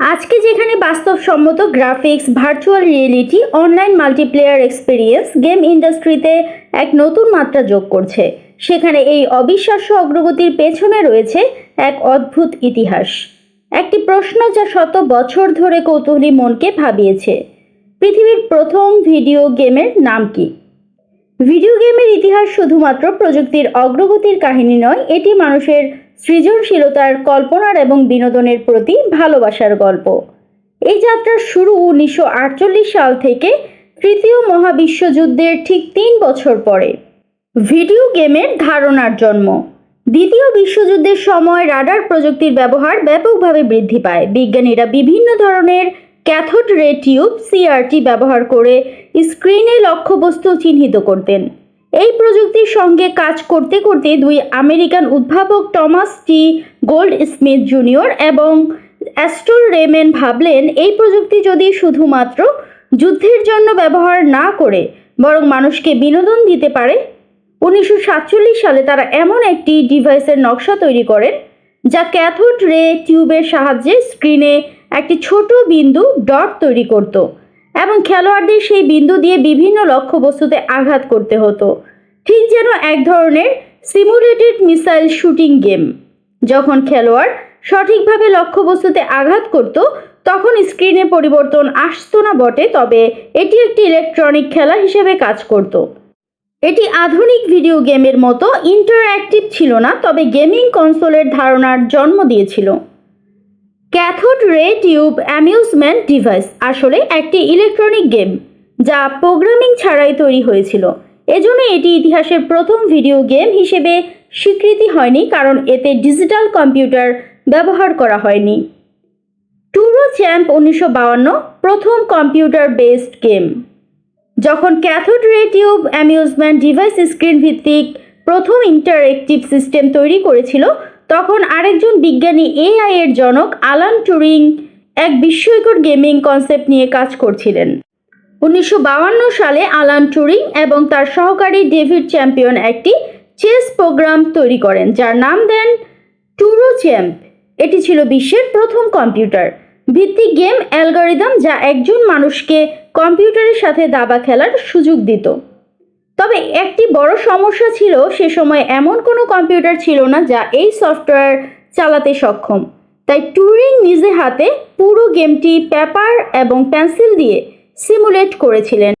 আজকে যেখানে বাস্তবসম্মত graphics virtual reality online multiplayer experience game ইন্ডাস্ট্রিতে এক নতুন মাত্রা যোগ করছে। সেখানে এই অবিশ্বাস্য অগ্রগতির পেছনে রয়েছে এক অদ্ভুত ইতিহাস। একটি প্রশ্ন যা শত বছর ধরে কৌতূহলী মনকে ভাবিয়েছে। পৃথিবীর প্রথম ভিডিও গেমের নাম কি? ভিডিও গেমের ইতিহাস শুধুমাত্র প্রযুক্তির অগ্রগতির কাহিনী নয়, এটি মানুষের সৃজনশীলতার কল্পনার এবং বিনোদনের প্রতি ভালোবাসার গল্প। এই যাত্রার শুরু উনিশশো আটচল্লিশ সাল থেকে তৃতীয় মহাবিশ্বযুদ্ধের ঠিক তিন বছর পরে। ভিডিও গেমের ধারণার জন্ম। দ্বিতীয় বিশ্বযুদ্ধের সময় রাডার প্রযুক্তির ব্যবহার ব্যাপকভাবে বৃদ্ধি পায়। বিজ্ঞানীরা বিভিন্ন ধরনের ক্যাথোড রে টিউব, সিআরটি ব্যবহার করে স্ক্রিনে লক্ষ্যবস্তু চিহ্নিত করতেন। এই প্রযুক্তির সঙ্গে কাজ করতে করতে দুই আমেরিকান উদ্ভাবক Thomas T Goldsmith junior এবং অ্যাস্টল রেমেন ভাবলেন, এই প্রযুক্তি যদি শুধুমাত্র যুদ্ধের জন্য ব্যবহার না করে বরং মানুষকে বিনোদন দিতে পারে, উনিশশো সাতচল্লিশ সালে তারা এমন একটি ডিভাইসের নকশা তৈরি করেন, যা ক্যাথোড রে টিউবের সাহায্যে স্ক্রিনে একটি ছোট বিন্দু ডট তৈরি করত। এবং খেলোয়াড়দের সেই বিন্দু দিয়ে বিভিন্ন লক্ষ্যবস্তুতে আঘাত করতে হতো। ঠিক যেন এক ধরনের সিমুলেটেড মিসাইল শুটিং গেম যখন খেলোয়াড় সঠিকভাবে লক্ষ্যবস্তুতে আঘাত করত, তখন স্ক্রিনে পরিবর্তন আসতো না বটে, তবে এটি একটি ইলেকট্রনিক খেলা হিসেবে কাজ করত। এটি আধুনিক ভিডিও গেমের মতো ইন্টারঅ্যাক্টিভ ছিল না, তবে গেমিং কনসোলের ধারণার জন্ম দিয়েছিল। Cathode ray tube amusement device, আসলে একটি ইলেকট্রনিক গেম, যা প্রোগ্রামিং ছাড়াই তৈরি হয়েছিল। এজন্য এটি ইতিহাসের প্রথম ভিডিও গেম হিসেবে স্বীকৃতি হয়নি, কারণ এতে ডিজিটাল কম্পিউটার ব্যবহার করা হয়নি। টুরো চ্যাম্প উনিশশো প্রথম কম্পিউটার বেসড গেম। যখন cathode ray tube amusement device screen ভিত্তিক প্রথম ইন্টারঅ্যাক্টিভ সিস্টেম তৈরি করেছিল তখন আরেকজন বিজ্ঞানী এআই এর জনক আলান টুরিং এক বিস্ময়কর গেমিং কনসেপ্ট নিয়ে কাজ করছিলেন। উনিশশো সালে আলান টুরিং এবং তার সহকারী ডেভিড চ্যাম্পিয়ন একটি চেস প্রোগ্রাম তৈরি করেন, যার নাম দেন টুরো চ্যাম্প। এটি ছিল বিশ্বের প্রথম কম্পিউটার। ভিত্তিক গেম অ্যালগরিদম যা একজন মানুষকে কম্পিউটারের সাথে দাবা খেলার সুযোগ দিত। তবে একটি বড় সমস্যা ছিল সে সময় এমন কোনো কম্পিউটার ছিল না যা এই সফটওয়্যার চালাতে সক্ষম। তাই টুরিং নিজে হাতে পুরো গেমটি পেপার এবং পেন্সিল দিয়ে সিমুলেট করেছিলেন।